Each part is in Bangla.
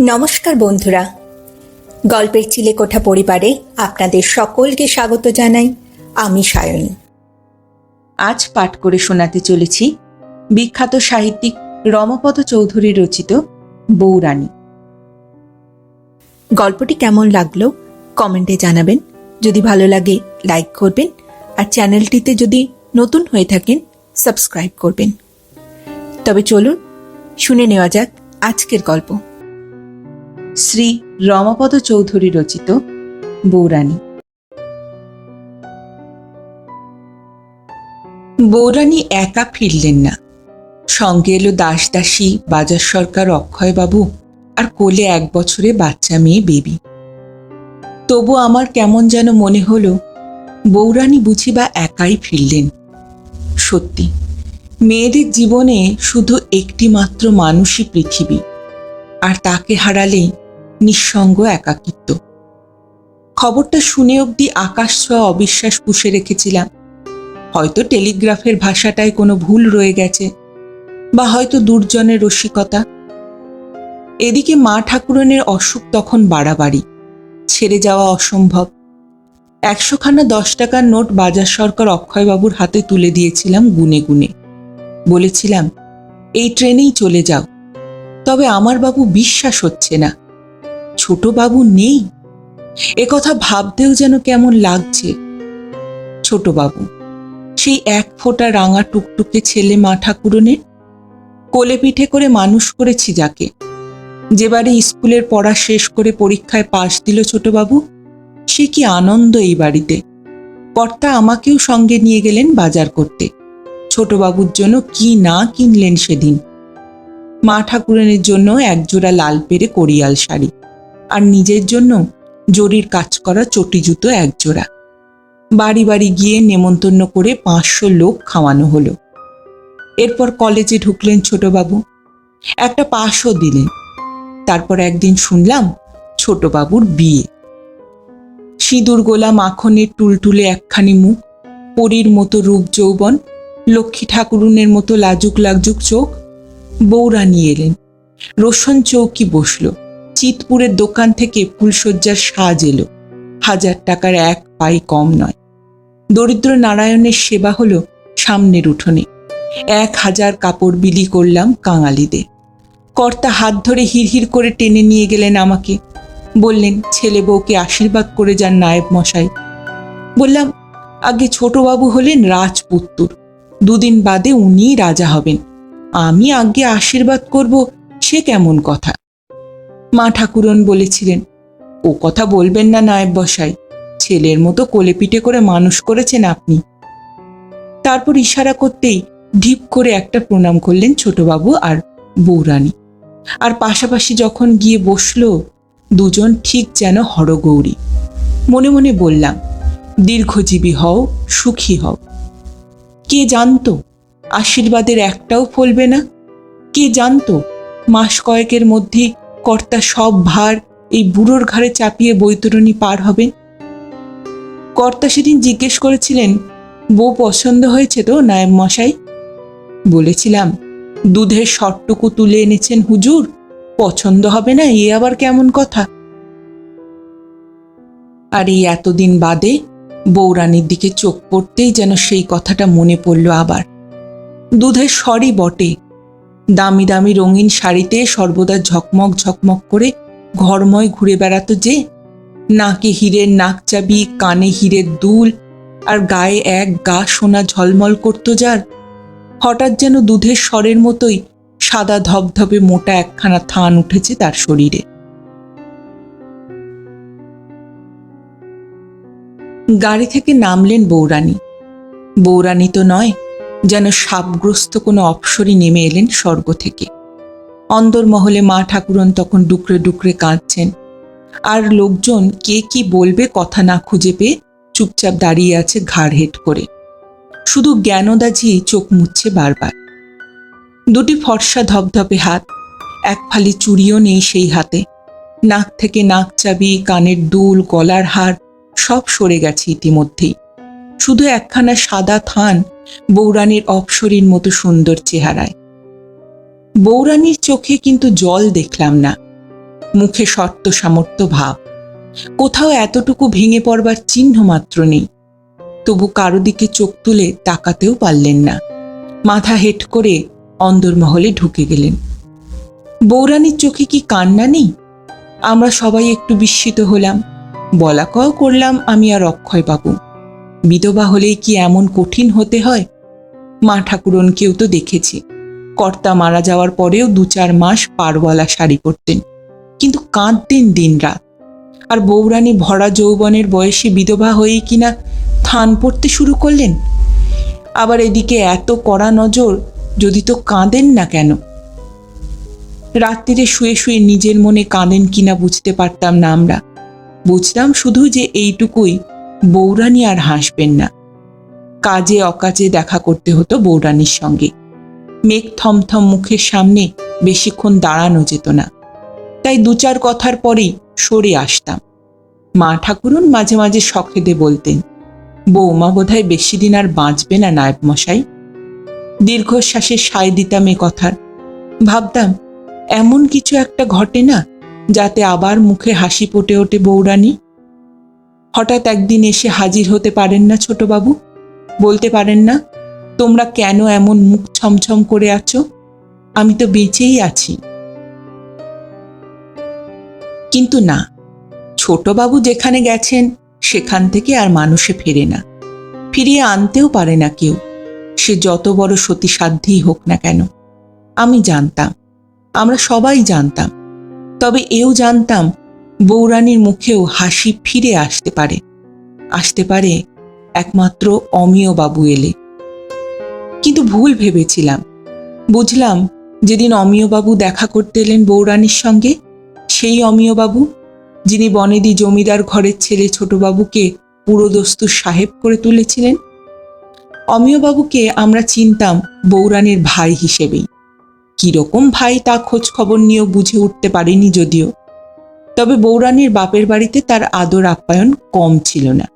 নমস্কার বন্ধুরা। গল্পের চিলেকোঠা পরিবারে আপনাদের সকলকে স্বাগত জানাই আমি সায়নী। আজ পাঠ করে শোনাতে চলেছি বিখ্যাত সাহিত্যিক রমপদ চৌধুরী রচিত বৌরানী গল্পটি কেমন লাগল কমেন্টে জানাবেন। যদি ভালো লাগে লাইক করবেন আর চ্যানেলটিতে যদি নতুন হয়ে থাকেন সাবস্ক্রাইব করবেন। তবে চলুন শুনে নেওয়া যাক আজকের গল্প। শ্রী রমাপদ চৌধুরী রচিত বৌরানী বৌরানী একা ফিরলেন না। সঙ্গে এলো দাস দাসী, বাজার সরকার অক্ষয়বাবু আর কোলে এক বছরে বাচ্চা মেয়ে বেবি। তবু আমার কেমন যেন মনে হলো বৌরানী বুঝি বা একাই ফিরলেন। সত্যি, মেয়েদের জীবনে শুধু একটি মাত্র মানুষই পৃথিবী, আর তাকে হারালেই নিঃসঙ্গ একাকিত্ব। খবরটা শুনে অবধি আকাশ ছোঁয়া অবিশ্বাস পুষে রেখেছিলাম। হয়তো টেলিগ্রাফের ভাষাটায় কোনো ভুল রয়ে গেছে, বা হয়তো দুর্জনের রসিকতা। এদিকে মা ঠাকুরনের অসুখ তখন বাড়াবাড়ি, ছেড়ে যাওয়া অসম্ভব। একশোখানা দশ টাকার নোট বাজার সরকার অক্ষয়বাবুর হাতে তুলে দিয়েছিলাম গুনে গুনে। বলেছিলাম, এই ট্রেনেই চলে যাও, তবে আমার বাবু বিশ্বাস হচ্ছে না। ছোট বাবু নেই কথা ভাবতেও যেন কেমন লাগছে। ছোট বাবু সেই এক ফোঁটা রাঙা টুকটুকে ছেলে মা ঠাকুরনের কোলে পিঠে করে মানুষ করেছি যাকে। যেবারে স্কুলের পড়া শেষ করে পরীক্ষায় পাশ দিল ছোটবাবু, সে কি আনন্দ এই বাড়িতে। কর্তা আমাকেও সঙ্গে নিয়ে গেলেন বাজার করতে। ছোটবাবুর জন্য কি না কিনলেন সেদিন। মা ঠাকুরনের জন্য একজোড়া লাল পেরে করিয়াল শাড়ি। আর নিজের জন্য জরির কাজ করা চটি জুতো একজোড়া। বাড়ি বাড়ি গিয়ে নেমন্তন্ন করে পাঁচশো লোক খাওয়ানো হলো। এরপর কলেজে ঢুকলেন ছোটবাবু। একটা পাশও দিলেন। তারপর একদিন শুনলাম ছোটবাবুর বিয়ে। সিঁদুর গোলা মাখনের টুলটুলে একখানি মুখ, পরীর মতো রূপ যৌবন, লক্ষ্মী ঠাকুরুনের মতো লাজুক লাজুক চোখ বৌরানী এলেন। রোশন চৌকি বসল। চিতপুরের দোকান থেকে ফুলশয্যার সাজ এলো। হাজার টাকার এক পাই কম নয়। দরিদ্র নারায়ণের সেবা হলো সামনের উঠোনে। এক হাজার কাপড় বিলি করলাম কাঙালিদের। কর্তা হাত ধরে হিরহির করে টেনে নিয়ে গেলেন আমাকে। বললেন, ছেলে বউকে আশীর্বাদ করে যান নায়েব মশাই। বললাম, আগে ছোটবাবু হলেন রাজপুত্তুর। দুদিন বাদে উনিই রাজা হবেন। আমি আগে আশীর্বাদ করব, সে কেমন কথা? মা ঠাকুরন বলেছিলেন, ও কথা বলবেন না নায়েব বসাই, ছেলের মতো কোলে পিঠে করে মানুষ করেছেন আপনি। তারপর ইশারা করতেই ঢিপ করে একটা প্রণাম করলেন ছোটবাবু আর বৌরানী আর পাশাপাশি যখন গিয়ে বসল, দুজন ঠিক যেন হরগৌরী। মনে মনে বললাম, দীর্ঘজীবী হও, সুখী হও। কে জানতো, আশীর্বাদের একটাও ফলবে না? কে জানতো, মাস কয়েকের মধ্যে কর্তা সব ভার এই বুড়োর ঘাড়ে চাপিয়ে বৈতরণী পার হবে কর্তা সেদিন জিজ্ঞেস করেছিলেন, বউ পছন্দ হয়েছে তো নায়েব মশাই? বলেছিলাম, দুধের শটটুকু তুলে এনেছেন হুজুর, পছন্দ হবে না, এ আবার কেমন কথা? আর এই এতদিন বাদে বৌরানীর দিকে চোখ পড়তেই যেন সেই কথাটা মনে পড়ল আবার। দুধের স্বরই বটে দামি দামি রঙিন শাড়িতে সর্বদা ঝকমক ঝকমক করে ঘরময় ঘুরে বেড়াতো যে। নাকে হীরের নাক চাবি, কানে হীরের দুল, আর গায়ে এক গা সোনা ঝলমল করতো যার। হঠাৎ যেন দুধের স্বরের মতোই সাদা ধবধবে মোটা একখানা থান উঠেছে তার শরীরে। গাড়ি থেকে নামলেন বৌরানী। বৌরানী তো নয় যেন সাপগ্রস্ত কোনো অপসরই নেমে এলেন স্বর্গ থেকে। অন্দরমহলে মা ঠাকুরন তখন ডুকরে ডুকরে কাঁদছেন। আর লোকজন কে কি বলবে কথা না খুঁজে পেয়ে চুপচাপ দাঁড়িয়ে আছে ঘাড় হেট করে। শুধু জ্ঞানদাজি চোখ মুচ্ছে বারবার। দুটি ফর্সা ধপধপে হাত, এক ফালি চুড়িও নেই সেই হাতে। নাক থেকে নাক চাবি, কানের দুল, গলার হার সব সরে গেছে ইতিমধ্যেই। শুধু একখানা সাদা থান বৌরানীর অপসরীর মতো সুন্দর চেহারায়। বৌরানীর চোখে কিন্তু জল দেখলাম না। মুখে শর্ত সামর্থ্য ভাব। কোথাও এতটুকু ভেঙে পড়বার চিহ্ন মাত্র নেই। তবু কারও দিকে চোখ তুলে তাকাতেও পারলেন না। মাথা হেট করে অন্দরমহলে ঢুকে গেলেন। বৌরানীর চোখে কি কান্না নেই? আমরা সবাই একটু বিস্মিত হলাম। বলা কও করলাম, আমি আর অক্ষয় বাবু। বিধবা হলেই কি এমন কঠিন হতে হয়? মা ঠাকুরনকেও তো দেখেছি। কর্তা মারা যাওয়ার পরেও দু চার মাস পারওয়ালা শাড়ি পরতেন। কিন্তু কাঁদতেন দিনরাত আর বৌরানী ভরা যৌবনের বয়সে বিধবা হয়েই কিনা থান পড়তে শুরু করলেন? আবার এদিকে এত কড়া নজর যদি তো কাঁদেন না কেন? রাত্রিরে শুয়ে শুয়ে নিজের মনে কাঁদেন কিনা বুঝতে পারতাম না আমরা। বুঝতাম শুধু যে এইটুকুই বৌরানী আর হাসবেন না। কাজে অকাজে দেখা করতে হতো বৌরানীর সঙ্গে। মেঘ থমথম মুখের সামনে বেশিক্ষণ দাঁড়ানো যেত না। তাই দু চার কথার পরেই সরে আসতাম। মা ঠাকুরুন মাঝে মাঝে শখেদে বলতেন, বৌমা বোধহয় বেশি দিন আর বাঁচবে না নায়ব মশাই। দীর্ঘশ্বাসে সায় দিতাম এ কথার। ভাবতাম, এমন কিছু একটা ঘটে না, যাতে আবার মুখে হাসি ফুটে ওঠে বৌরানী। হঠাৎ একদিন এসে হাজির হতে পারেন না ছোটবাবু? বলতে পারেন না, তোমরা কেন এমন মুখ ছমছম করে আছো? আমি তো বেঁচেই আছি। কিন্তু না, ছোটবাবু যেখানে গেছেন, সেখান থেকে আর মানুষে ফেরে না। ফিরিয়ে আনতেও পারে না কেউ। সে যত বড় সতীসাধ্যই হোক না কেন। আমি জানতাম, আমরা সবাই জানতাম। তবে এও জানতাম বৌরানীর মুখেও হাসি ফিরে আসতে পারে। আসতে পারে একমাত্র অমিয় বাবু এলে। কিন্তু ভুল ভেবেছিলাম। বুঝলাম যেদিন অমিয়বাবু দেখা করতে এলেন বৌরানীর সঙ্গে, সেই অমিয়বাবু যিনি বনেদি জমিদার ঘরের ছেলে ছোটবাবুকে পুরোদস্তু সাহেব করে তুলেছিলেন অমিয়বাবুকে আমরা চিনতাম বৌরানীর ভাই হিসেবেই। কীরকম ভাই তা খোঁজ খবর নিয়েও বুঝে উঠতে পারিনি যদিও। তবে বৌরানীর বাপের বাড়িতে তার আদর আপ্যায়ন কম ছিল না।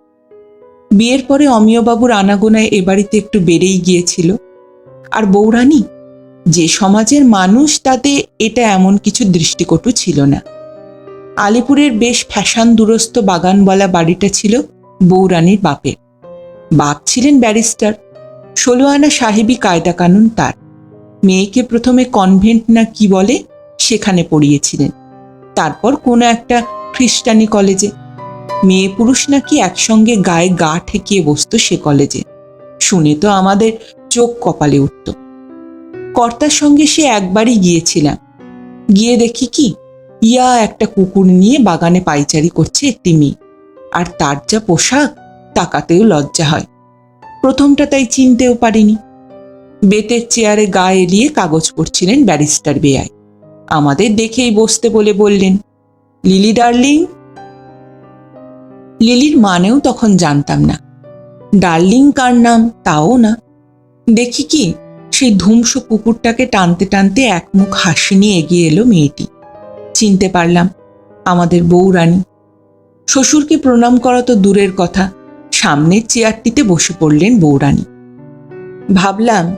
বিয়ের পরে অমিয়বাবুর আনাগোনায় এ বাড়িতে একটু বেড়েই গিয়েছিল। আর বৌরানী যে সমাজের মানুষ তাতে এটা এমন কিছু দৃষ্টিকটু ছিল না। আলিপুরের বেশ ফ্যাশন দুরস্ত বাগানওয়ালা বাড়িটা ছিল বৌরানীর বাপের। বাপ ছিলেন ব্যারিস্টার ষোলো আনা সাহেবী কায়দা কানুন তার। মেয়েকে প্রথমে কনভেন্ট না কি বলে সেখানে পড়িয়েছিলেন। তারপর কোনো একটা খ্রিস্টানি কলেজে। মেয়ে পুরুষ নাকি একসঙ্গে গায়ে গা ঠেকিয়ে বসতো সে কলেজে। শুনে তো আমাদের চোখ কপালে উঠত। কর্তার সঙ্গে সে একবারই গিয়েছিলাম। গিয়ে দেখি কি? ইয়া একটা কুকুর নিয়ে বাগানে পাইচারি করছে একটি মেয়ে। আর তার যা পোশাক, তাকাতেও লজ্জা হয়। প্রথমটা তাই চিনতেও পারিনি। বেতের চেয়ারে গা এলিয়ে কাগজ পড়ছিলেন ব্যারিস্টার বেয়ায় আমাদের দেখেই বসতে বলে বললেন, লিলি ডার্লিং? লিলির মানেও তখন জানতাম না। ডার্লিং কার নাম? তাও না। দেখি কি? সেই ধুমসো কুকুরটাকে টানতে টানতে এক মুখ হাসি নিয়ে এগিয়ে এলো মেয়েটি। চিনতে পারলাম, আমাদের বউরানী শ্বশুরকে প্রণাম করা তো দূরের কথা। সামনের চেয়ারটিতে বসে পড়লেন বৌরানী ভাবলাম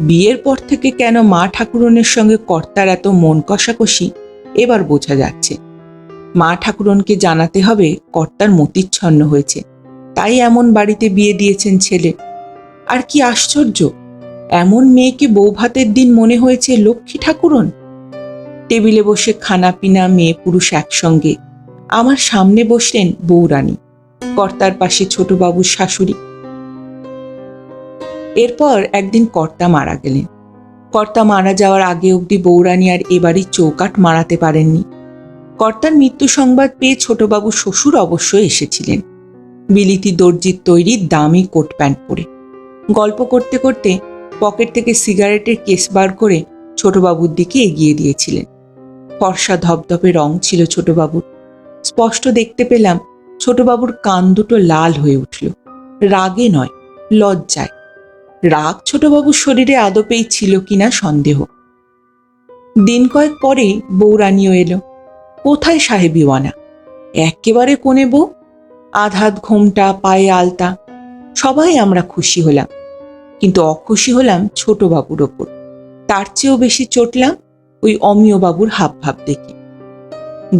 বিয়ের পর থেকে কেন মা ঠাকুরনের সঙ্গে কর্তার এত মন কষাকষি? এবার বোঝা যাচ্ছে। মা ঠাকুরনকে জানাতে হবে কর্তার মতিচ্ছন্ন হয়েছে। তাই এমন বাড়িতে বিয়ে দিয়েছেন ছেলে। আর কি আশ্চর্য! এমন মেয়েকে বৌভাতের দিন মনে হয়েছে লক্ষ্মী ঠাকুরন। টেবিলে বসে খানা পিনা মেয়ে পুরুষ একসঙ্গে। আমার সামনে বসলেন বৌরানী কর্তার পাশে ছোটবাবুর শাশুড়ি। এরপর একদিন কর্তা মারা গেলেন। কর্তা মারা যাওয়ার আগে অবধি বৌরানী আর এবারই চৌকাট মারাতে পারেননি। কর্তার মৃত্যু সংবাদ পেয়ে ছোটবাবু শ্বশুর অবশ্য এসেছিলেন। বিলিতি দর্জির তৈরি দামি কোট প্যান্ট পরে। গল্প করতে করতে পকেট থেকে সিগারেটের কেস বার করে ছোটবাবুর দিকে এগিয়ে দিয়েছিলেন। ফর্সা ধপধপে রং ছিল ছোটবাবুর। স্পষ্ট দেখতে পেলাম ছোটবাবুর কান দুটো লাল হয়ে উঠল। রাগে নয়, লজ্জায়। রাগ ছোটবাবুর শরীরে আদপেই ছিল কিনা সন্দেহ। দিন কয়েক পরে বৌরানীও এলো। কোথায় সাহেবিওয়ানা একেবারে কোণে বউ? আধাত ঘোমটা, পায়ে আলতা। সবাই আমরা খুশি হলাম। কিন্তু অখুশি হলাম ছোট বাবুর ওপর। তার চেয়েও বেশি চটলাম ওই অমিয় বাবুর হাব ভাব দেখে।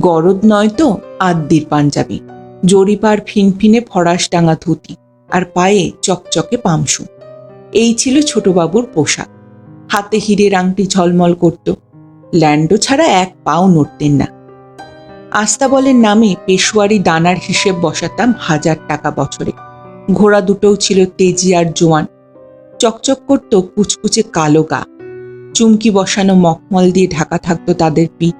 গরদ নয় তো আদ্দির পাঞ্জাবি। জরিপার ফিনফিনে ফরাস ডাঙা ধুতি আর পায়ে চকচকে পামসু। এই ছিল ছোটবাবুর পোশাক। হাতে হীরের আংটি ঝলমল করত। ল্যান্ডো ছাড়া এক পাও নড়তেন না। আস্তাবলের নামে পেশোয়ারি দানার হিসেব বসাতাম হাজার টাকা বছরে। ঘোড়া দুটোও ছিল তেজি আর জোয়ান। চকচক করত কুচকুচে কালো গা। চুমকি বসানো মখমল দিয়ে ঢাকা থাকতো তাদের পিঠ।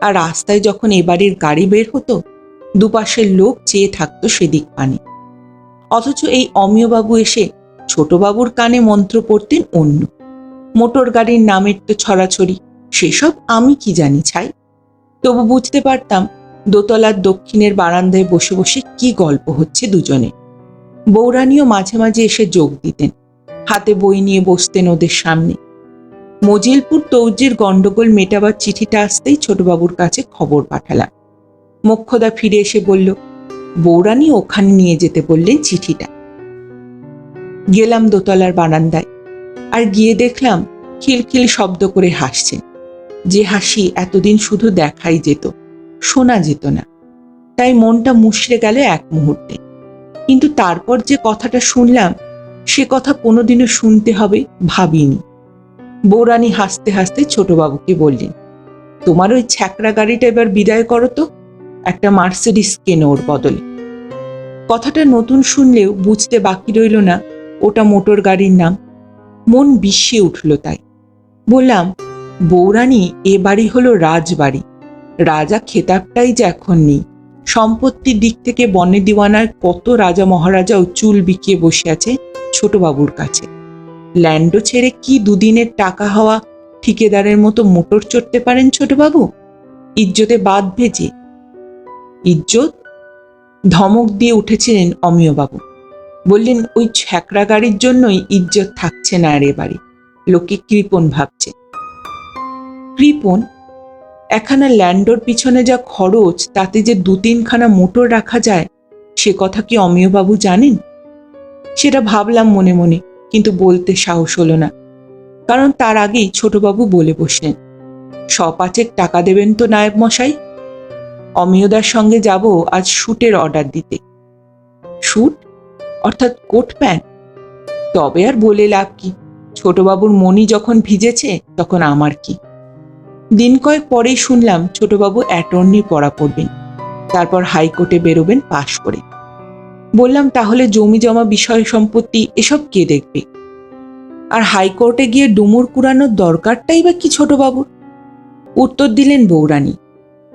আর রাস্তায় যখন এবাড়ির গাড়ি বের হতো, দুপাশের লোক চেয়ে থাকতো সেদিক পানে। অথচ এই অমিয়বাবু এসে ছোটবাবুর কানে মন্ত্র পড়তেন অন্য। মোটর গাড়ির নামের তো ছড়াছড়ি, সেসব আমি কি জানি ছাই? তবু বুঝতে পারতাম দোতলার দক্ষিণের বারান্দায় বসে বসে কি গল্প হচ্ছে দুজনে। বৌরানীও মাঝে মাঝে এসে যোগ দিতেন, হাতে বই নিয়ে বসতেন ওদের সামনে। মজিলপুর তৌজির গন্ডগোল মেটাবার চিঠিটা আসতেই ছোটবাবুর কাছে খবর পাঠালাম। মোক্ষদা ফিরে এসে বলল বৌরানী ওখানে নিয়ে যেতে বললেন চিঠিটা। গেলাম দোতলার বারান্দায়। আর গিয়ে দেখলাম খিলখিল শব্দ করে হাসছে। যে হাসি এতদিন শুধু দেখাই যেত, শোনা যেত না। তাই মনটা মুশড়ে গেল এক মুহূর্তে। কিন্তু তারপর যে কথাটা শুনলাম, সে কথা কোনোদিনও শুনতে হবে ভাবিনি। বৌরানী হাসতে হাসতে ছোটবাবুকে বললেন, তোমার ওই ছ্যাকরা গাড়িটা এবার বিদায় করো তো, একটা মার্সিডিস কেনো ওর বদলে? কথাটা নতুন শুনলেও বুঝতে বাকি রইল না ওটা মোটর গাড়ির নাম। মন বিষিয়ে উঠল তাই। বললাম, বৌরানী, এ বাড়ি হলো রাজবাড়ি রাজা খেতাবটাই যে এখন নেই। সম্পত্তির দিক থেকে বনে দিওয়ানার কত রাজা মহারাজাও চুল বিকিয়ে বসে আছে ছোটবাবুর কাছে। ল্যান্ডো ছেড়ে কি দুদিনের টাকা হওয়া ঠিকেদারের মতো মোটর চড়তে পারেন ছোটবাবু? ইজ্জতে বাদ ভেজে ইজ্জত? ধমক দিয়ে উঠেছিলেন অমিয়বাবু। বললেন, ওই ছ্যাকরা গাড়ির জন্যই ইজ্জত থাকছে না আর এ বাড়ি। লোকে কৃপণ ভাবছে। কৃপণ একখানা ল্যান্ডোর পিছনে যা খরচ, তাতে যে দু তিনখানা মোটর রাখা যায়, সে কথা কি অমিয়বাবু জানেন? সেটা ভাবলাম মনে মনে, কিন্তু বলতে সাহস হলো না। কারণ তার আগেই ছোটবাবু বলে বসলেন সপাচেক টাকা দেবেন তো নায়েব মশাই। অমিয়দার সঙ্গে যাব আজ শুটের অর্ডার দিতে। শুট অর্থাৎ কোট প্যান্ট। তবে আর বলে লাভ কি? ছোটবাবুর মনি যখন ভিজেছে, তখন আমার কি? দিন কয়েক পরেই শুনলাম ছোটবাবু অ্যাটর্নি পড়া পড়বেন। তারপর হাইকোর্টে বেরোবেন পাশ করে। বললাম, তাহলে জমি জমা বিষয় সম্পত্তি এসব কে দেখবে? আর হাইকোর্টে গিয়ে ডুমুর কুড়ানোর দরকারটাই বা কি ছোটবাবুর? উত্তর দিলেন বৌরানী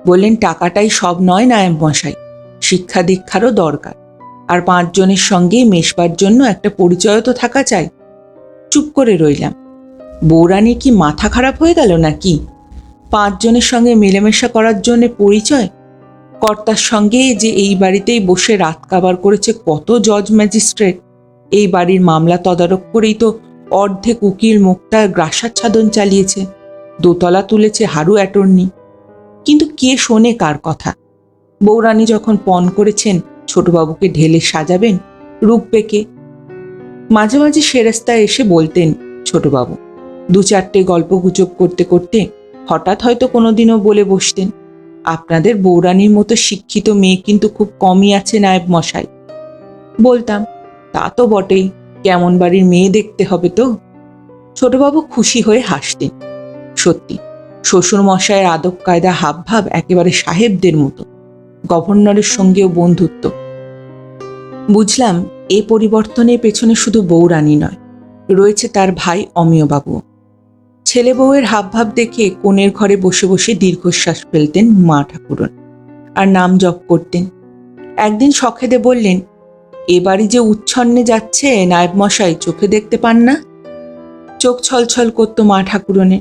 বললেন, টাকাটাই সব নয়, নায়েব মশাই। শিক্ষা দীক্ষারও দরকার। আর পাঁচজনের সঙ্গে মেশবার জন্য একটা পরিচয় তো থাকা চাই। চুপ করে রইলাম। বৌরানী কি মাথা খারাপ হয়ে গেল নাকি? পাঁচজনের সঙ্গে মেলামেশা করার জন্য পরিচয়? কর্তার সঙ্গে যে এই বাড়িতেই বসে রাত কাবার করেছে কত জজ ম্যাজিস্ট্রেট? এই বাড়ির মামলা তদারক করেই তো অর্ধেক উকিল মুক্তার গ্রাসাচ্ছাদন চালিয়েছে। দোতলা তুলেছে হারু অ্যাটর্নি। কিন্তু কে শোনে কার কথা? বৌরানী যখন পণ করেছেন ছোটবাবুকে ঢেলে সাজাবেন রূপ পেকে। মাঝে মাঝে সেরাস্তায় এসে বলতেন, ছোটবাবু, দু চারটে গল্প গুজব করতে করতে হঠাৎ হয়তো কোনোদিনও বলে বসতেন। আপনাদের বৌরানীর মতো শিক্ষিত মেয়ে কিন্তু খুব কমই আছে নায়েব মশাই। বলতাম, তা তো বটেই, কেমন বাড়ির মেয়ে দেখতে হবে তো? ছোটবাবু খুশি হয়ে হাসতেন। সত্যি শ্বশুর মশাইয়ের আদব কায়দা হাবভাব একেবারে সাহেবদের মতো। গভর্নরের সঙ্গেও বন্ধুত্ব। বুঝলাম, এ পরিবর্তনের পেছনে শুধু বৌরানী নয়, রয়েছে তার ভাই অমিয়বাবুও ছেলে বউয়ের হাবভাব দেখে কোণের ঘরে বসে বসে দীর্ঘশ্বাস ফেলতেন মা ঠাকুরন, আর নাম জপ করতেন। একদিন সখেদে বললেন, এ বাড়ি যে উচ্ছন্নে যাচ্ছে নায়েব মশাই চোখে দেখতে পান না? চোখ ছলছল করতো মা ঠাকুরনে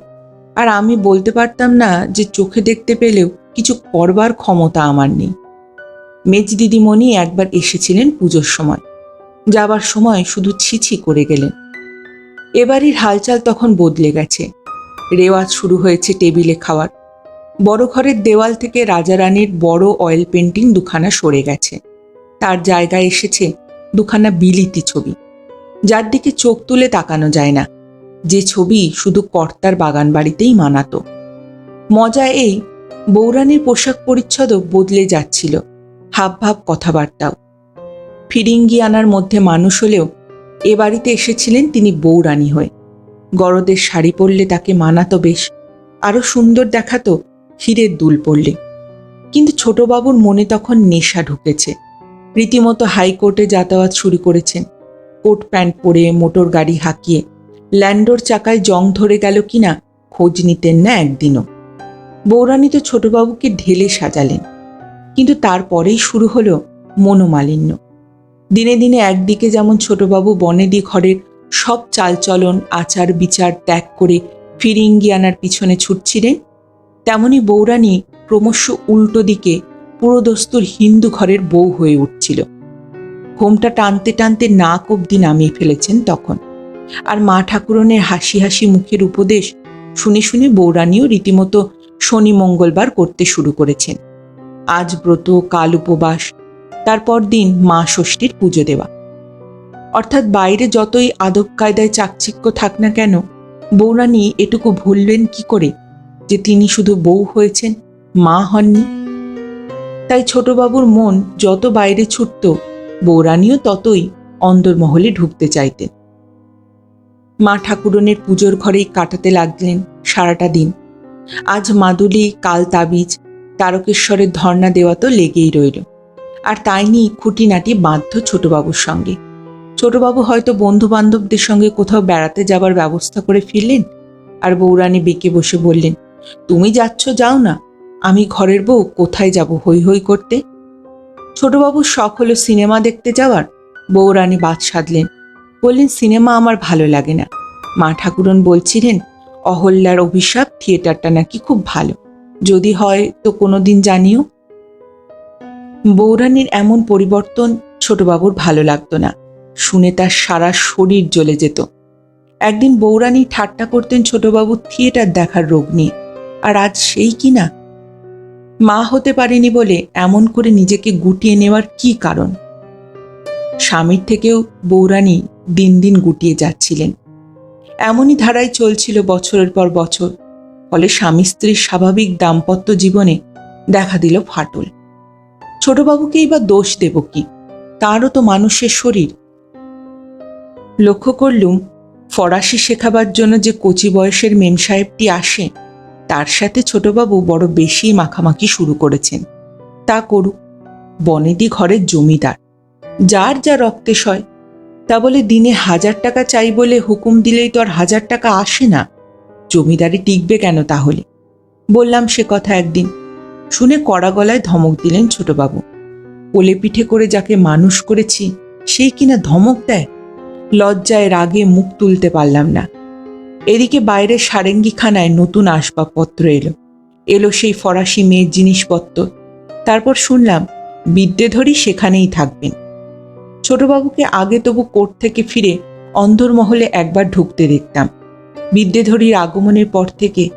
আর আমি বলতে পারতাম না যে চোখে দেখতে পেলেও কিছু করবার ক্ষমতা আমার নেই। মেজ দিদিমণি একবার এসেছিলেন পুজোর সময়। যাবার সময় শুধু ছিছি করে গেলেন। এবাড়ির হালচাল তখন বদলে গেছে। রেওয়াজ শুরু হয়েছে টেবিলে খাওয়ার। বড় ঘরের দেওয়াল থেকে রাজারানীর বড় অয়েল পেন্টিং দুখানা সরে গেছে। তার জায়গায় এসেছে দুখানা বিলিতি ছবি। যার দিকে চোখ তুলে তাকানো যায় না। যে ছবি শুধু কর্তার বাগান বাড়িতেই মানাতো। মজা এই বৌরানীর পোশাক পরিচ্ছদও বদলে যাচ্ছিল। হাবভাব কথাবার্তাও। ফিরিঙ্গি আনার মধ্যে মানুষ হলেও এ বাড়িতে এসেছিলেন তিনি বৌরানী হয়ে। গরদের শাড়ি পরলে তাকে মানাতো বেশ, আরও সুন্দর দেখাতো হীরের দুল পরলে। কিন্তু ছোটবাবুর মনে তখন নেশা ঢুকেছে। রীতিমতো হাইকোর্টে যাতায়াত শুরু করেছেন। কোট প্যান্ট পরে মোটর গাড়ি হাঁকিয়ে ল্যান্ডোর চাকায় জং ধরে গেল কিনা খোঁজ নিতেন না একদিনও। বৌরানী তো ছোটবাবুকে ঢেলে সাজালেন। কিন্তু তারপরেই শুরু হলো মনোমালিন্য। দিনে দিনে একদিকে যেমন ছোটবাবু বনেদি ঘরের সব চালচলন, আচার বিচার ত্যাগ করে ফিরিঙ্গি আনার পিছনে ছুটছিলেন, তেমনি বৌরানী ক্রমশ উল্টো দিকে পুরোদস্তুর হিন্দু ঘরের বউ হয়ে উঠছিল। ঘোমটা টানতে টানতে নাক অব্দি নামিয়ে ফেলেছেন তখন। আর মা ঠাকুরনের হাসি হাসি মুখের উপদেশ শুনে শুনে বৌরানীও রীতিমতো শনি মঙ্গলবার করতে শুরু করেছেন। আজ ব্রত, কাল উপবাস, তারপর দিন মা ষষ্ঠীর পুজো দেওয়া। অর্থাৎ বাইরে যতই আদব কায়দায় চাকচিক্য থাক না কেন, বৌরানী এটুকু ভুললেন কি করে যে তিনি শুধু বউ হয়েছেন, মা হননি? তাই ছোটবাবুর মন যত বাইরে ছুটত, বৌরানীও ততই অন্দরমহলে ঢুকতে চাইতেন। মা ঠাকুরনের পুজোর ঘরেই কাটাতে লাগলেন সারাটা দিন। আজ মাদুলি কাল তাবিজ তারকেশ্বরের ধর্ণা দেওয়া তো লেগেই রইল। আর তাই নিয়ে খুঁটিনাটি বাধ্য ছোটবাবুর সঙ্গে। ছোটবাবু হয়তো বন্ধু বান্ধবদের সঙ্গে কোথাও বেড়াতে যাবার ব্যবস্থা করে ফিরলেন আর বৌরানী বেঁকে বসে বললেন, তুমি যাচ্ছ, যাও না। আমি ঘরের বউ, কোথায় যাব হই হই করতে? ছোটবাবুর শখ হলো সিনেমা দেখতে যাওয়ার। বৌরানী বাদ সাধলেন। বললেন, সিনেমা আমার ভালো লাগে না। মা ঠাকুরন বলছিলেন, অহল্যার অভিশাপ থিয়েটারটা নাকি খুব ভালো। যদি হয় তো কোনোদিন জানিও। বৌরানীর এমন পরিবর্তন ছোটবাবুর ভালো লাগতো না। শুনে তার সারা শরীর জ্বলে যেত। একদিন বৌরানী ঠাট্টা করতেন ছোটবাবু থিয়েটার দেখার রোগ নিয়ে। আর আজ সেই কি না? মা হতে পারেনি বলে এমন করে নিজেকে গুটিয়ে নেওয়ার কি কারণ? স্বামীর থেকেও বৌরানী দিন দিন গুটিয়ে যাচ্ছিলেন। এমনই ধারায় চলছিল বছরের পর বছর, ফলে স্বামী স্ত্রীর স্বাভাবিক দাম্পত্য জীবনে দেখা দিল ফাটল। ছোটবাবুকেই বা দোষ দেব কি? তারও তো মানুষের শরীর। লক্ষ্য করলুম, ফরাসি শেখাবার জন্য যে কচি বয়সের মেম সাহেবটি আসে, তার সাথে ছোটবাবু বড় বেশি মাখামাখি শুরু করেছেন। তা করুক, বনেদি ঘরের জমিদার, যার যা রক্তে সয় তা বলে দিনে হাজার টাকা চাই বলে হুকুম দিলেই তো আর হাজার টাকা আসে না। জমিদারি টিকবে কেন তাহলে? বললাম সে কথা একদিন। শুনে কড়া গলায় ধমক দিলেন ছোটবাবু। কোলে পিঠে করে যাকে মানুষ করেছি সেই কিনা ধমক দেয়? লজ্জায় রাগে মুখ তুলতে পারলাম না। এদিকে বাইরের সারেঙ্গিখানায় নতুন আসবাবপত্র এলো। এলো সেই ফরাসি মেয়ের জিনিসপত্র। তারপর শুনলাম বিদ্যেধরী সেখানেই থাকবেন। ছোটবাবুকে আগে তবু কোর্ট থেকে ফিরে অন্দরমহলে একবার ঢুকতে দেখতাম। বিদ্যেধরীর আগমনের পর থেকে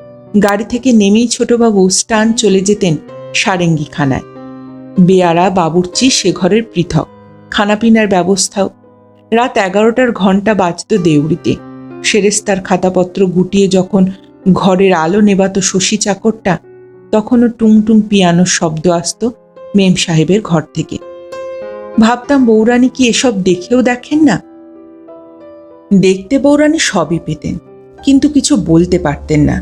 গাড়ি থেকে নেমেই ছোটবাবু স্টান চলে যেতেন সারেঙ্গিখানায়। বেয়ারা, বাবুর্চি সে ঘরের পৃথক। খানাপিনার ব্যবস্থাও। রাত এগারোটার ঘণ্টা বাজত দেউড়িতে। সেরেস্তার খাতাপত্র গুটিয়ে যখন ঘরের আলো নেবাত শশী চাকরটা, তখনও টুংটুং পিয়ানোর শব্দ আসত মেম সাহেবের ঘর থেকে। ভাবতাম বৌরানী কি এসব দেখেও দেখেন না? দেখতে বৌরানী সবই পেতেন, কিন্তু কিছু বলতে পারতেন না।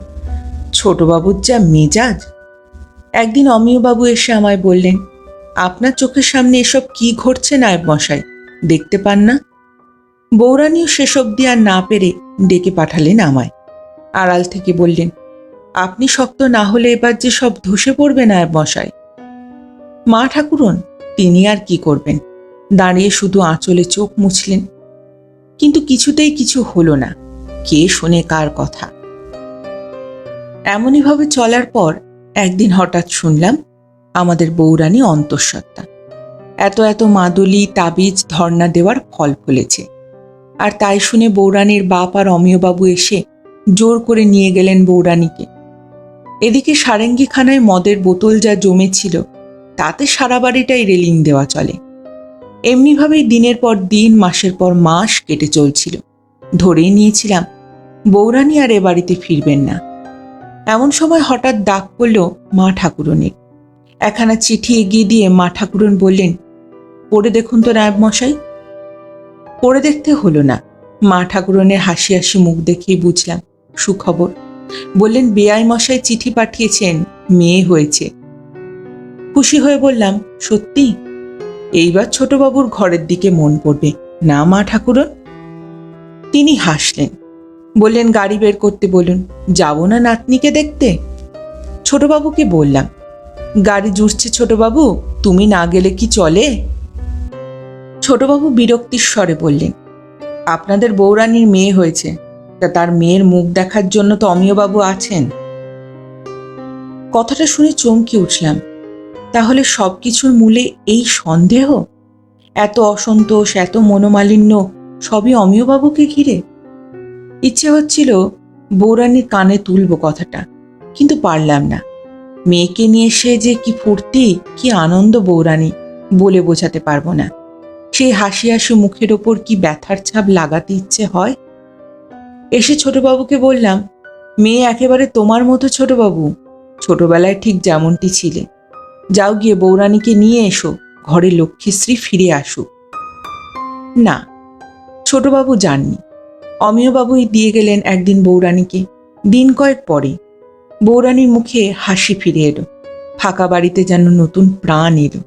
ছোটবাবুর যা মেজাজ। একদিন অমিয়বাবু এসে আমায় বললেন, আপনার চোখের সামনে এসব কি ঘটছে নায়ব মশাই? দেখতে পান না? বৌরানীও সেসব দিয়ে আর না পেরে ডেকে পাঠালেন আমায়। আড়াল থেকে বললেন, আপনি শক্ত না হলে এবার যে সব ধসে পড়বে নায়ব মশাই? মা ঠাকুরন, তিনি আর কি করবেন? দাঁড়িয়ে শুধু আঁচলে চোখ মুছলেন। কিন্তু কিছুতেই কিছু হলো না। কে শোনে কার কথা? এমনইভাবে চলার পর একদিন হঠাৎ শুনলাম, আমাদের বৌরানী অন্তঃসত্ত্বা। এত এত মাদুলি, তাবিজ, ধর্ণা দেওয়ার ফল ফলেছে। আর তাই শুনে বৌরানীর বাপ আর অমিয়বাবু এসে জোর করে নিয়ে গেলেন বৌরানীকে এদিকে সারেঙ্গিখানায় মদের বোতল যা জমেছিল, তাতে সারা বাড়িটাই রেলিং দেওয়া চলে। এমনিভাবেই দিনের পর দিন, মাসের পর মাস কেটে চলছিল। ধরেই নিয়েছিলাম বৌরানী আর এ বাড়িতে ফিরবেন না। এমন সময় হঠাৎ ডাক পড়ল মা ঠাকুরনের। একখানা চিঠি এগিয়ে দিয়ে মা ঠাকুরন বললেন, পড়ে দেখুন তো নায়ব মশাই। পড়ে দেখতে হলো না। মা ঠাকুরনের হাসি হাসি মুখ দেখেই বুঝলাম, সুখবর। বললেন, বেআই মশাই চিঠি পাঠিয়েছেন, মেয়ে হয়েছে। খুশি হয়ে বললাম, সত্যি? এইবার ছোটবাবুর ঘরের দিকে মন পড়বে। না, মা ঠাকুরন? তিনি হাসলেন। বললেন, গাড়ি বের করতে বলুন। যাব না নাতনিকে দেখতে? ছোটবাবুকে বললাম, গাড়ি জুড়ছে ছোটবাবু, তুমি না গেলে কি চলে? ছোটবাবু বিরক্তির স্বরে বললেন, আপনাদের বৌরানীর মেয়ে হয়েছে, তা তার মেয়ের মুখ দেখার জন্য তো অমিয়বাবু আছেন। কথাটা শুনে চমকে উঠলাম। তাহলে সবকিছুর মূলে এই সন্দেহ? এত অসন্তোষ, এত মনোমালিন্য, সবই অমিয়বাবুকে ঘিরে? ইচ্ছে হচ্ছিল বৌরানীর কানে তুলব কথাটা, কিন্তু পারলাম না। মেয়েকে নিয়ে এসে যে কি ফুর্তি, কি আনন্দ বৌরানী, বলে বোঝাতে পারব না। সেই হাসি হাসি মুখের ওপর কি ব্যথার ছাপ লাগাতে ইচ্ছে হয়? এসে ছোটবাবুকে বললাম, মেয়ে একেবারে তোমার মতো ছোটবাবু। ছোটবেলায় ঠিক যেমনটি ছিলে। যাও গিয়ে বৌরানীকে নিয়ে এসো, ঘরে লক্ষ্মীশ্রী ফিরে আসুক। না, ছোটবাবু যাননি। অমিয়বাবুই দিয়ে গেলেন একদিন বৌরানীকে দিন কয়েক পরে বৌরানীর মুখে হাসি ফিরে এলো। ফাঁকা বাড়িতে যেন নতুন প্রাণ এলো।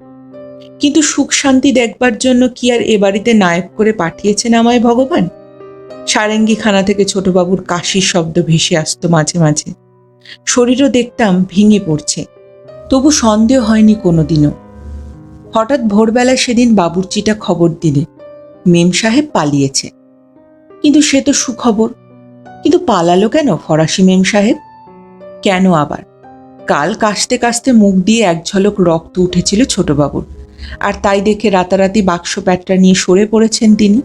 কিন্তু সুখ শান্তি দেখবার জন্য কি আর এ বাড়িতে নায়ক করে পাঠিয়েছেন আমায় ভগবান? সারেঙ্গিখানা থেকে ছোটবাবুর কাশির শব্দ ভেসে আসতো মাঝে মাঝে। শরীরও দেখতাম ভেঙে পড়ছে। তবু সন্দেহ হয়নি কোনোদিনও। হঠাৎ ভোরবেলায় সেদিন বাবুর্চিটা খবর দিলে। মেম সাহেব পালিয়েছে। কিন্তু সে তো সুখবর। কিন্তু পালালো কেন ফরাসি মেম সাহেব? কেন আবার? কাল কাশতে কাশতে মুখ দিয়ে এক ঝলক রক্ত উঠেছিল ছোটবাবুর। আর তাই দেখে রাতারাতি বাক্স প্যাটটা নিয়ে সরে পড়েছেন তিনি।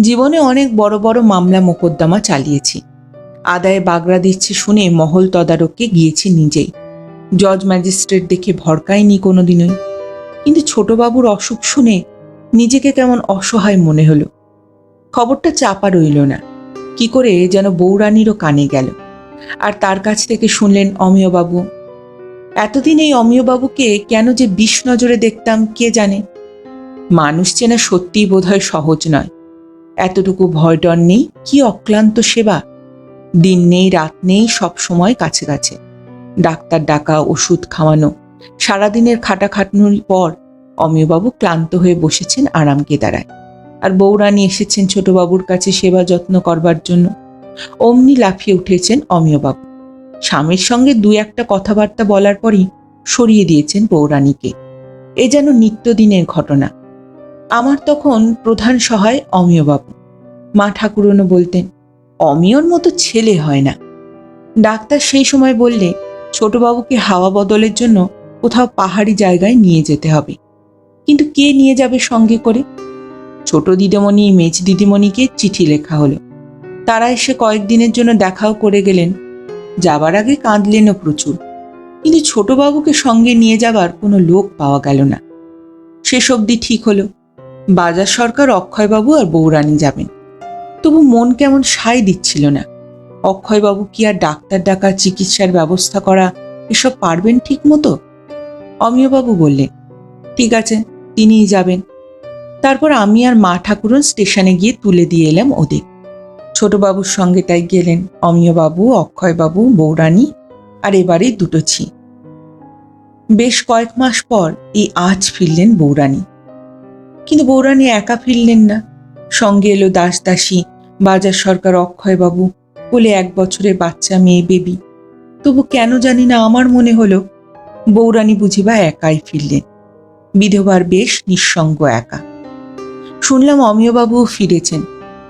জীবনে অনেক বড় বড় মামলা মোকদ্দমা চালিয়েছি। আদায়ে বাগড়া দিচ্ছে শুনে মহল তদারককে গিয়েছি নিজেই। জজ ম্যাজিস্ট্রেট দেখে ভড়কায়নি কোনোদিনই। কিন্তু ছোটবাবুর অসুখ শুনে নিজেকে কেমন অসহায় মনে হলো। খবরটা চাপা রইল না। কি করে যেন বৌরানীরও কানে গেল। আর তার কাছ থেকে শুনলেন অমিয়বাবু। এতদিন এই অমিয়বাবুকে কেন যে বিষ নজরে দেখতাম, কে জানে? মানুষ চেনা সত্যিই বোধহয় সহজ নয়। এতটুকু ভয় ডর নেই, কি অক্লান্ত সেবা। দিন নেই, রাত নেই, সব সময় কাছে কাছে। ডাক্তার ডাকা, ওষুধ খাওয়ানো। সারাদিনের খাটাখাটনুর পর অমিয়বাবু ক্লান্ত হয়ে বসেছেন আরাম কেদারায় আর বৌরানী এসেছেন ছোটবাবুর কাছে সেবা যত্ন করবার জন্য। অমনি লাফিয়ে উঠেছেন অমিয়বাবু। স্বামীর সঙ্গে দু একটা কথাবার্তা বলার পরই সরিয়ে দিয়েছেন বৌরানীকে এ যেন নিত্যদিনের ঘটনা। আমার তখন প্রধান সহায় অমিয়বাবু। মা ঠাকুরনও বলতেন, অমিয়র মতো ছেলে হয় না। ডাক্তার সেই সময় বললে ছোটবাবুকে হাওয়া বদলের জন্য কোথাও পাহাড়ি জায়গায় নিয়ে যেতে হবে। কিন্তু কে নিয়ে যাবে সঙ্গে করে? ছোট দিদিমণি, মেজ দিদিমণিকে চিঠি লেখা হলো। তারা এসে কয়েকদিনের জন্য দেখাও করে গেলেন। যাবার আগে কাঁদলেনও প্রচুর। কিন্তু ছোটবাবুকে সঙ্গে নিয়ে যাবার কোনো লোক পাওয়া গেল না। শেষ অবধি ঠিক হলো। বাজার সরকার অক্ষয়বাবু আর বৌরানী যাবেন। তবু মন কেমন সায় দিচ্ছিল না। অক্ষয়বাবু কি আর ডাক্তার ডাকা চিকিৎসার ব্যবস্থা করা এসব পারবেন ঠিক মতো অমিয়বাবু বললেন ঠিক আছে, তিনিই যাবেন। তারপর আমি আর মা ঠাকুরন স্টেশনে গিয়ে তুলে দিয়ে এলাম ওদের। ছোটবাবুর সঙ্গে তাই গেলেন অমিয়বাবু, অক্ষয়বাবু বৌরানী আর এবারে দুটো ছি বেশ কয়েক মাস পর এই আজ ফিরলেন বৌরানী কিন্তু বৌরানী একা ফিরলেন না। সঙ্গে এলো দাস দাসী, বাজার সরকার অক্ষয়বাবু বলে এক বছরের বাচ্চা মেয়ে বেবি। তবু কেন জানি না আমার মনে হলো বৌরানী বুঝিবা একাই ফিরলেন। বিধবার বেশ নিঃসঙ্গ একা। শুনলাম অমিয়বাবুও ফিরেছেন,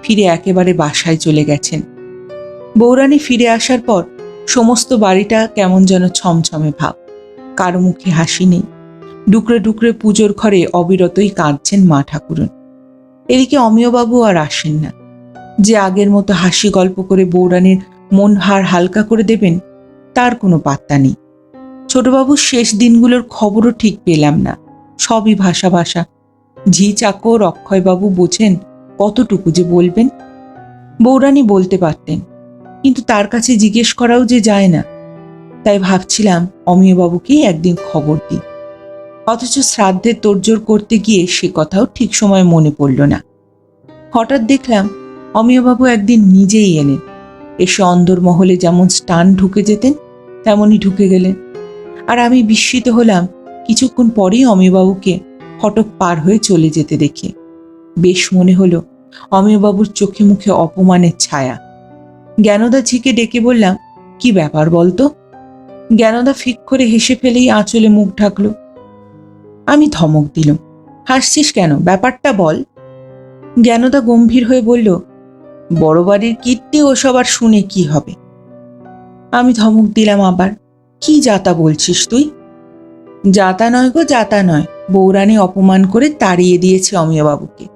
ফিরে একেবারে বাসায় চলে গেছেন। বৌরানী ফিরে আসার পর সমস্ত বাড়িটা কেমন যেন ছমছমে ভাব, কারও মুখে হাসি নেই। ডুকরে ডুকরে পুজোর ঘরে অবিরতই কাঁদছেন মা ঠাকুরন। এদিকে অমিয়বাবু আর আসেন না। যে আগের মতো হাসি গল্প করে বৌরানীর মন হার হালকা করে দেবেন, তার কোনো পাত্তা নেই। ছোটবাবুর শেষ দিনগুলোর খবরও ঠিক পেলাম না। সবই ভাষা ভাষা। ঝি চাকর অক্ষয়বাবু বোঝেন কতটুকু যে বলবেন। বৌরানী বলতে পারতেন, কিন্তু তার কাছে জিজ্ঞেস করাও যে যায় না। তাই ভাবছিলাম অমিয়বাবুকেই একদিন খবর দিই। অথচ শ্রাদ্ধের তোড়জোড় করতে গিয়ে সে কথাও ঠিক সময় মনে পড়ল না। হঠাৎ দেখলাম অমিয়বাবু একদিন নিজেই এলেন। এসে অন্দরমহলে যেমন স্টান ঢুকে যেতেন, তেমনই ঢুকে গেলেন। আর আমি বিস্মিত হলাম, কিছুক্ষণ পরেই অমিয়বাবুকে ফটক পার হয়ে চলে যেতে দেখে। বেশ মনে হলো, অমিয়বাবুর চোখে মুখে অপমানের ছায়া। জ্ঞানদা ঝিকে ডেকে বললাম, কি ব্যাপার বলতো? জ্ঞানদা ফিক করে হেসে ফেলেই আঁচলে মুখ ঢাকল। আমি ধমক দিলাম। হাসছিস কেন? ব্যাপারটা বল। জ্ঞানদা গম্ভীর হয়ে বলল বড় বাড়ির কীর্তি ওসব আর শুনে কি হবে? আমি ধমক দিলাম আবার। কি যাতা বলছিস তুই? যাতা নয় গো, যাতা নয়। বৌরানী অপমান করে তাড়িয়ে দিয়েছে অমিয়বাবুকে।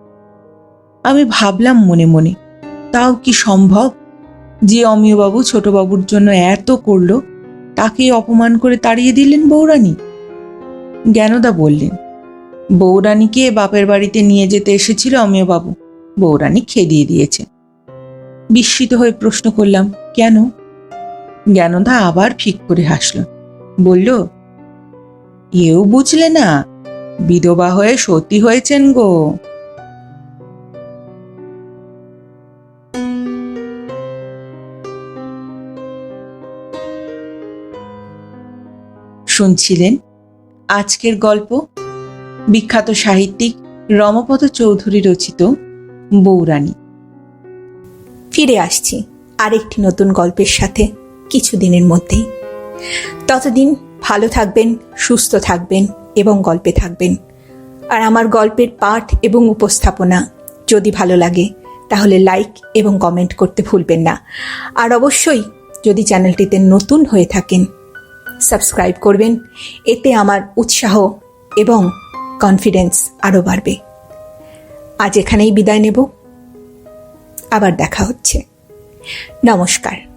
আমি ভাবলাম মনে মনে, তাও কি সম্ভব? যে অমিয়বাবু ছোটবাবুর জন্য এত করল তাকে অপমান করে তাড়িয়ে দিলেন বৌরানী জ্ঞানদা বললেন বৌরানীকে বাপের বাড়িতে নিয়ে যেতে এসেছিল অমিয়বাবু। বৌরানী খেদিয়ে দিয়েছে। বিস্মিত হয়ে প্রশ্ন করলাম, কেন? জ্ঞানদা আবার ফিক করে হাসল, বলল, এও বুঝলে না, বিধবা হয়ে সতী হয়েছেন গো। শুনছিলেন আজকের গল্প, বিখ্যাত সাহিত্যিক রমপদ চৌধুরী রচিত বৌরানী ফিরে আসছি আরেকটি নতুন গল্পের সাথে কিছুদিনের মধ্যেই। ততদিন ভালো থাকবেন, সুস্থ থাকবেন এবং গল্পে থাকবেন। আর আমার গল্পের পাঠ এবং উপস্থাপনা যদি ভালো লাগে, তাহলে লাইক এবং কমেন্ট করতে ভুলবেন না। আর অবশ্যই যদি চ্যানেলটিতে নতুন হয়ে থাকেন, সাবস্ক্রাইব করবেন। এতে আমার উৎসাহ এবং কনফিডেন্স আরও বাড়বে। আজ এখানেই বিদায় নেব। আবার দেখা হচ্ছে। নমস্কার।